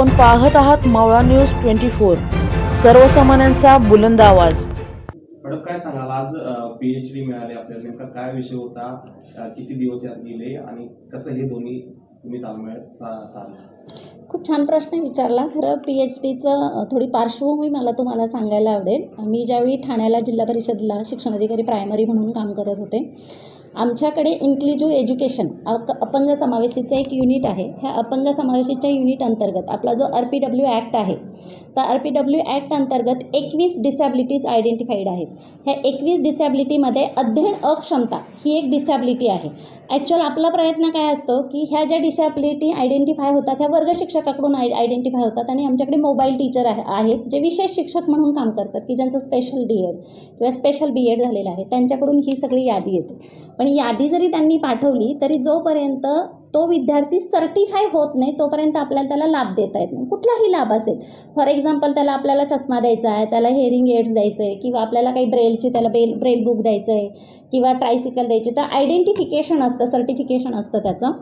आपण पाहत आहात मावळा न्यूज ट्वेंटी फोर. सर्वसामान्यांचा बुलंद आवाज. मॅडम काय सांगाल? आज पीएच डी मिळाले आपल्याला. नेमका काय विषय होता? किती दिवस यात गेले? आणि कसं हे दोन्ही तुम्ही ताळमेळ साधला? खूप छान प्रश्न विचारला. खरं पी एच डीचं थोडी पार्श्वभूमी मला तुम्हाला सांगायला आवडेल. मी ज्यावेळी ठाण्याला जिल्हा परिषदला शिक्षणाधिकारी प्रायमरी म्हणून काम करत होते आमच्याकडे इन्क्लुझिव्ह एज्युकेशन अक अपंग समावेशीचं एक युनिट आहे. ह्या अपंग समावेशीच्या युनिट अंतर्गत आपला जो आर पी डब्ल्यू ॲक्ट आहे तर आर पी डब्ल्यू ॲक्ट अंतर्गत एकवीस डिसॅबिलिटीज आयडेंटिफाईड आहेत. ह्या एकवीस डिसॅबिलिटीमध्ये अध्ययन अक्षमता ही एक डिसॅबिलिटी आहे. ॲक्च्युअल आपला प्रयत्न काय असतो की ह्या ज्या डिसॅबिलिटी आयडेंटिफाय होतात ह्या वर्ग शिक्षकाकडून आय आयडेंटिफाय होतात आणि आमच्याकडे मोबाईल टीचर आहे आहेत जे विशेष शिक्षक म्हणून काम करतात की ज्यांचं स्पेशल डी एड किंवा स्पेशल बी एड झालेलं आहे त्यांच्याकडून ही सगळी यादी येते. पण यादी जरी त्यांनी पाठवली तरी जोपर्यंत तो विद्यार्थी सर्टिफाय होत नाही तोपर्यंत आपल्याला त्याला लाभ देता येत नाही. कुठलाही लाभ असेल. फॉर एक्झाम्पल त्याला आपल्याला चष्मा द्यायचा आहे त्याला हेअरिंग एड्स द्यायचं आहे किंवा आपल्याला काही ब्रेलची त्याला बेल ब्रेल बुक द्यायचं आहे किंवा ट्रायसिकल द्यायची तर आयडेंटिफिकेशन असतं सर्टिफिकेशन असतं त्याचं.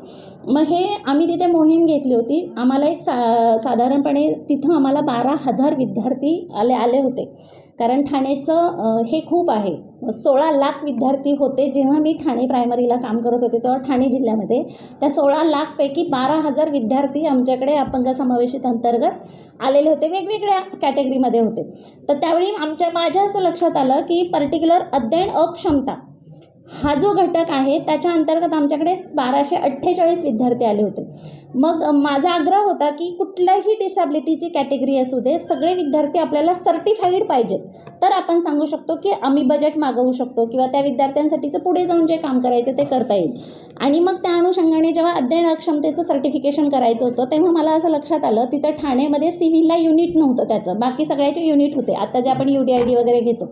मग हे आम्ही तिथे मोहीम घेतली होती. आम्हाला एक सा साधारणपणे तिथं आम्हाला बारा हजार विद्यार्थी आले आले होते. कारण ठाण्याचं हे खूप आहे. सोळा लाख विद्यार्थी होते जेव्हा मी ठाणे प्रायमरीला काम करत होते तेव्हा ठाणे जिल्ह्यामध्ये. त्या सोळा लाखपैकी बारा हजार विद्यार्थी आमच्याकडे अपंग समावेशित अंतर्गत आलेले होते वेगवेगळ्या कॅटेगरीमध्ये होते. तर त्यावेळी आमच्या माझ्या असं लक्षात आलं की पर्टिक्युलर अध्ययन अक्षमता हा जो घटक आहे त्याच्या अंतर्गत आमच्याकडे बाराशे अठ्ठेचाळीस विद्यार्थी आले होते. मग माझा आग्रह होता की कुठल्याही डिसॅबिलिटीची कॅटेगरी असू दे सगळे विद्यार्थी आपल्याला सर्टिफाईड पाहिजेत. तर आपण सांगू शकतो की आम्ही बजेट मागवू शकतो किंवा त्या विद्यार्थ्यांसाठीचं पुढे जाऊन जे काम करायचं ते करता येईल. आणि मग त्या अनुषंगाने जेव्हा अध्ययन अक्षमतेचं सर्टिफिकेशन करायचं होतं तेव्हा मला असं लक्षात आलं तिथं ठाणेमध्ये सिव्हिलला युनिट नव्हतं त्याचं. बाकी सगळ्याचे युनिट होते. आता जे आपण यू डी आय डी वगैरे घेतो.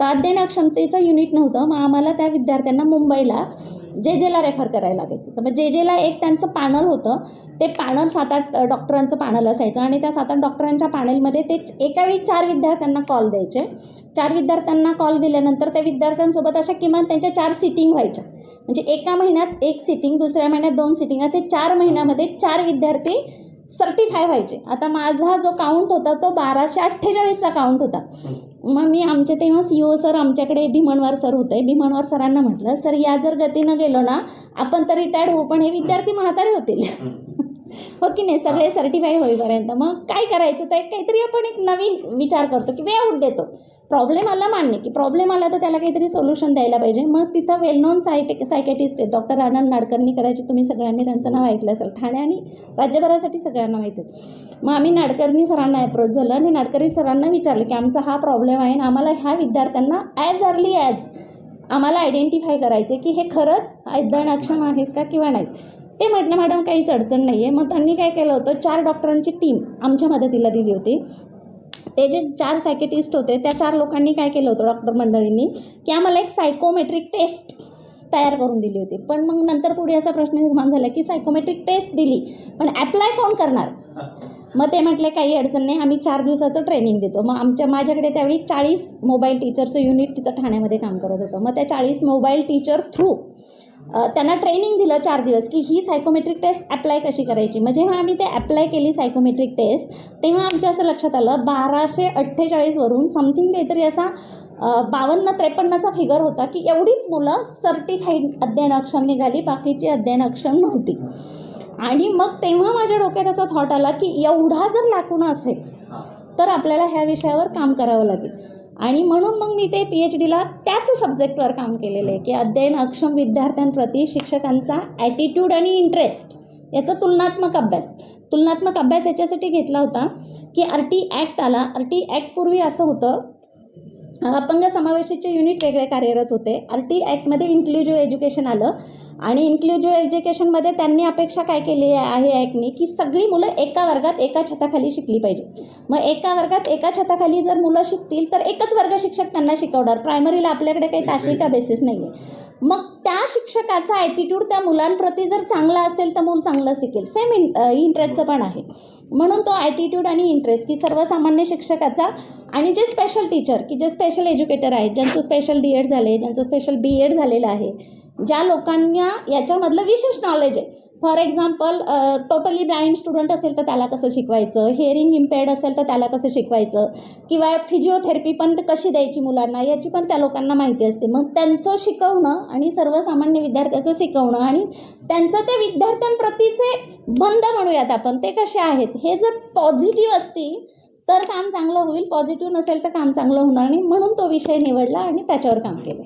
तर अध्ययन अक्षमतेचं युनिट नव्हतं. मग आम्हाला त्या विद्यार्थ्यांना मुंबईला जे जेला रेफर करायला लागायचं. तर मग जे जेला एक त्यांचं पॅनल होतं ते पॅनल सात आठ डॉक्टरांचं पॅनल असायचं आणि त्या सात आठ डॉक्टरांच्या पॅनलमध्ये ते एकावेळी चार विद्यार्थ्यांना कॉल द्यायचे. चार विद्यार्थ्यांना कॉल दिल्यानंतर त्या विद्यार्थ्यांसोबत अशा किमान त्यांच्या चार सिटिंग व्हायच्या. म्हणजे एका महिन्यात एक सिटिंग दुसऱ्या महिन्यात दोन सिटिंग असे चार महिन्यामध्ये चार विद्यार्थी सर्टिफाय व्हायचे. आता माझा जो काउंट होता तो बाराशे अठ्ठेचाळीसचा काउंट होता. मग मी आमच्या तेव्हा सी ओ सर आमच्याकडे भीमनवार सर होते. भीमनवार सरांना म्हटलं सर या जर गतीनं गेलो ना आपण तर रिटायर्ड होऊ पण हे विद्यार्थी म्हातारे होतील. हो की नाही? सगळे सर्टिफाय होईपर्यंत. मग काय करायचं? तर एक काहीतरी आपण एक नवीन विचार करतो की वे आऊट देतो. प्रॉब्लेम आला मान्य की प्रॉब्लेम आला तर त्याला काहीतरी सोल्युशन द्यायला पाहिजे. मग तिथं वेल नोन सायटे सायकेटिस्ट आहेत डॉक्टर आनंद नाडकर्णी करायचे. तुम्ही सगळ्यांनी त्यांचं नाव ऐकलं असेल. ठाणे आणि राज्यभरासाठी सगळ्यांना माहिती आहे. मग आम्ही नाडकर्णी सरांना अप्रोच झालं आणि नाडकर्णी सरांना विचारलं की आमचा हा प्रॉब्लेम आहे आणि आम्हाला ह्या विद्यार्थ्यांना ॲज अर्ली ॲज आम्हाला आयडेंटिफाय करायचे की हे खरंच अध्ययन अक्षम आहेत का किंवा नाहीत? ते म्हटलं मॅडम काहीच अडचण नाही आहे मग त्यांनी काय केलं होतं चार डॉक्टरांची टीम आमच्या मदतीला दिली होती. ते जे चार सायकेटिस्ट होते त्या चार लोकांनी काय केलं होतं डॉक्टर मंडळींनी की आम्हाला एक सायकोमेट्रिक टेस्ट तयार करून दिली होती. पण मग नंतर पुढे असा प्रश्न निर्माण झाला की सायकोमेट्रिक टेस्ट दिली पण ॲप्लाय कोण करणार? मग ते म्हटले काही अडचण नाही आम्ही चार दिवसाचं ट्रेनिंग देतो. मग आमच्या माझ्याकडे त्यावेळी चाळीस मोबाईल टीचरचं युनिट तिथं ठाण्यामध्ये काम करत होतं. मग त्या चाळीस मोबाईल टीचर थ्रू त्यांना ट्रेनिंग दिलं चार दिवस की ही सायकोमेट्रिक टेस्ट अप्लाय कशी करायची? मग जेव्हा आम्ही ते अप्लाय केली सायकोमेट्रिक टेस्ट तेव्हा आमच्या असं लक्षात आलं बाराशे अठ्ठेचाळीसवरून समथिंग काहीतरी असा बावन्न त्रेपन्नचा फिगर होता की एवढीच मुलं सर्टिफाईड अध्ययन अक्षम निघाली बाकीची अध्ययन अक्षम नव्हती. आणि मग तेव्हा माझ्या डोक्यात असा थॉट आला की एवढा जर लाकून असेल तर आपल्याला ह्या विषयावर काम करावं लागेल. आणि म्हणून मग मी ते पी एच डीला त्याच सब्जेक्टवर काम केलेलं आहे की अध्ययन अक्षम विद्यार्थ्यांप्रती शिक्षकांचा ॲटिट्यूड आणि इंटरेस्ट याचा तुलनात्मक अभ्यास. तुलनात्मक अभ्यास याच्यासाठी घेतला होता की आर टी ॲक्ट आला. आर टी ॲक्टपूर्वी असं होतं अपंग समावेशाचे युनिट वेगळे कार्यरत होते. आर टी ॲक्टमध्ये इन्क्लुझिव्ह एज्युकेशन आलं. आणि इन्क्लुझिव्ह एज्युकेशनमध्ये त्यांनी अपेक्षा काय केली आहे ॲक्टनी की सगळी मुलं एका वर्गात एका छताखाली शिकली पाहिजे. मग एका वर्गात एका छताखाली जर मुलं शिकतील तर एकच वर्ग शिक्षक त्यांना शिकवणार. प्रायमरीला आपल्याकडे काही तासिका बेसिस नाही आहे मग त्या शिक्षकाचा ॲटिट्यूड त्या मुलांप्रती जर चांगला असेल तर मूल चांगलं शिकेल. सेम इन इंटरेस्टचं पण आहे. म्हणून तो ॲटिट्यूड आणि इंटरेस्ट की सर्वसामान्य शिक्षकाचा आणि जे स्पेशल टीचर की जे स्पेशल एज्युकेटर आहेत ज्यांचं स्पेशल डी एड झाले ज्यांचं स्पेशल बी एड झालेलं आहे ज्या लोकांना याच्यामधलं विशेष नॉलेज आहे for example totally blind student असेल तर त्याला कसं शिकवायचं? हिअरिंग इम्पेअर्ड असेल तर त्याला कसं शिकवायचं? किंवा फिजिओथेरपी पण कशी द्यायची मुलांना? याची पण त्या लोकांना माहिती असते. मग त्यांचं शिकवणं आणि सर्वसामान्य विद्यार्थ्याचं शिकवणं आणि त्यांचं त्या विद्यार्थ्यांप्रतीचे बंद म्हणूयात आपण ते कसे आहेत? हे जर पॉझिटिव्ह असतील तर काम चांगलं होईल. पॉझिटिव्ह नसेल तर काम चांगलं होणार नाही. म्हणून तो विषय निवडला आणि त्याच्यावर काम केलं